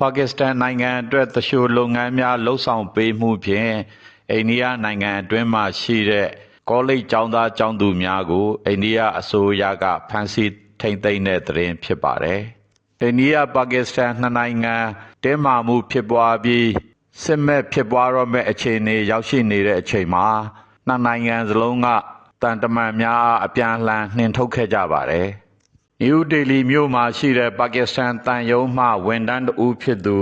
ပါကစ္စတန်နိုင်ငံအတွက်သရှိုလုပ်ငန်းများလှုပ်ဆောင်ပေးမှုဖြင့်အိန္ဒိယနိုင်ငံအတွင်းမှရှိတဲ့ကောလိပ်ကျောင်းသားကျောင်းသူများကိုအိန္ဒိယအစိုးရကဖမ်းဆီးထိန်းသိမ်းတဲ့သတင်းဖြစ်ပါတယ်။အိန္ဒိယပါကစ္စတန်နှစ်နိုင်ငံတင်းမာမှုဖြစ်ပွားပြီးစစ်မဲ့ဖြစ်ပွားတော့မဲ့အခြေအနေရောက်ရှိနေတဲ့အချိန်မှာနှစ်နိုင်ငံစလုံးကတန်တမန်များအားအပြန်အလှန်နှင်ထုတ်ခဲ့ကြပါတယ်။ နယူးဒေလီမြို့မှာရှိတဲ့ပါကစ္စတန်တန်ယုံမှဝန်ထမ်းတဦးဖြစ်သူ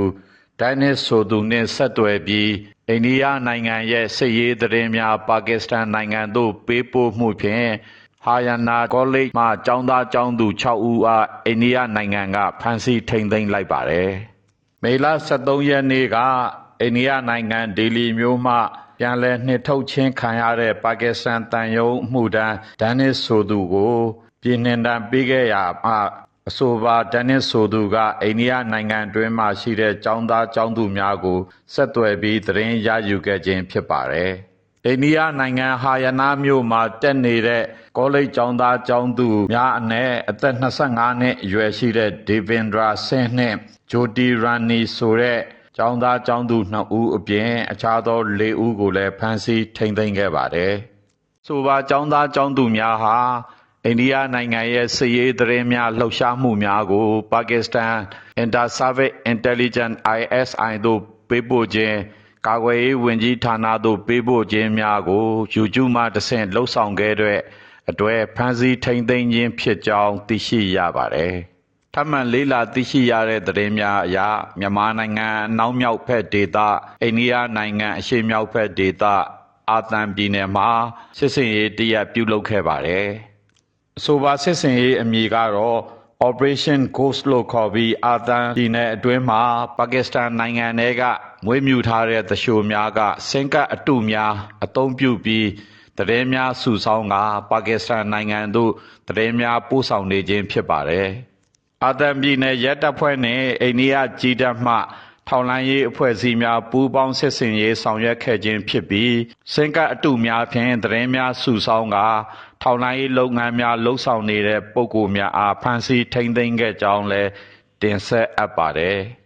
ဒိုင်နစ်ဆိုသူနဲ့ဆက်သွယ်ပြီးအိန္ဒိယနိုင်ငံရဲ့စစ်ရေးသတင်းများပါကစ္စတန်နိုင်ငံသို့ပေးပို့မှုဖြင့်ဟာယနာကောလိပ်မှကျောင်းသားကျောင်းသူ6ဦးအားအိန္ဒိယနိုင်ငံကဖမ်းဆီးထိန်းသိမ်းလိုက်ပါတယ်။မေလ23ရက်နေ့ကအိန္ဒိယနိုင်ငံဒေလီမြို့မှပြန်လည်နှစ်ထုတ်ခြင်းခံရတဲ့ပါကစ္စတန်တန်ယုံမှုတန်းဒန်နစ်ဆိုသူကို ပြည်နှင်တံပေးခဲ့ရာမှာအဆိုပါဒနစ်ဆိုသူကအိန္ဒိယနိုင်ငံတွင်းမှရှိတဲ့ចောင်းသားចောင်းသူများကိုဆက်သွယ်ပြီးသတင်းရယူခဲ့ခြင်းဖြစ်ပါတယ်။အိန္ဒိယနိုင်ငံဟာယနာမြို့မှာတက်နေတဲ့ကောလိပ်ကျောင်းသားကျောင်းသူများအနက်အသက်25နှစ်အရွယ်ရှိတဲ့ဒေဗင်ဒရာဆင်းနှင့်ဂျိုတီရန်နီဆိုတဲ့ကျောင်းသားကျောင်းသူ2ဦးအပြင်အခြားသော4ဦးကိုလည်းဖမ်းဆီးထိန်းသိမ်းခဲ့ပါတယ်။ဆိုပါကျောင်းသားကျောင်းသူများဟာ အိန္ဒိယနိုင်ငံရဲ့စစ်ရေးသတင်းများလှုပ်ရှားမှုများကို ပါကစ္စတန် Inter Service Intelligence ISI တို့ပေးပို့ခြင်းကာကွယ်ရေးဝန်ကြီးဌာနသို့ပေးပို့ခြင်းများကို YouTube မှတဆင့်လှုပ်ဆောင်ခဲ့တဲ့အတွက်ဖမ်းဆီးထိန်းသိမ်းခြင်းဖြစ်ကြောင်းသိရှိရပါတယ်။ထပ်မံလေးလာသိရှိရတဲ့သတင်းများအရမြန်မာနိုင်ငံအနောက်မြောက်ဘက်ဒေသအိန္ဒိယနိုင်ငံအရှေ့မြောက်ဘက်ဒေသအာသံပြည်နယ်မှာစစ်စင်ရေးတရက်ပြုလုပ်ခဲ့ပါတယ်။ အဆိုပါစစ်စင်ရေးအမည်ကတော့ Operation Ghost လို့ခေါ်ပြီးအာသံပြည်နယ်အတွင်းမှာပါကစ္စတန်နိုင်ငံထဲကမွေးမြူထားတဲ့သရှိုများကစင်ကတ်အတုများအသုံးပြုပြီးသတင်းများစုဆောင်းကပါကစ္စတန်နိုင်ငံသို့သတင်းများပို့ဆောင်နေခြင်းဖြစ်ပါတယ်။အာသံပြည်နယ်ရဲတပ်ဖွဲ့နဲ့အိန္ဒိယကြီးတပ်မှ ထောက်လှမ်းရေးအဖွဲ့အစည်းများပူးပေါင်းစစ်ဆင်ရေးဆောင်ရွက်ခဲ့ခြင်းဖြစ်ပြီးစင်ကတ်အတုများဖြင့်သတင်းများစုဆောင်းကထောက်လှမ်းရေးလုပ်ငန်းများလှုပ်ဆောင်နေတဲ့ပုဂ္ဂိုလ်များအားဖမ်းဆီးထိန်းသိမ်းခဲ့ကြောင်းလည်းတင်ဆက်အပ်ပါတယ်။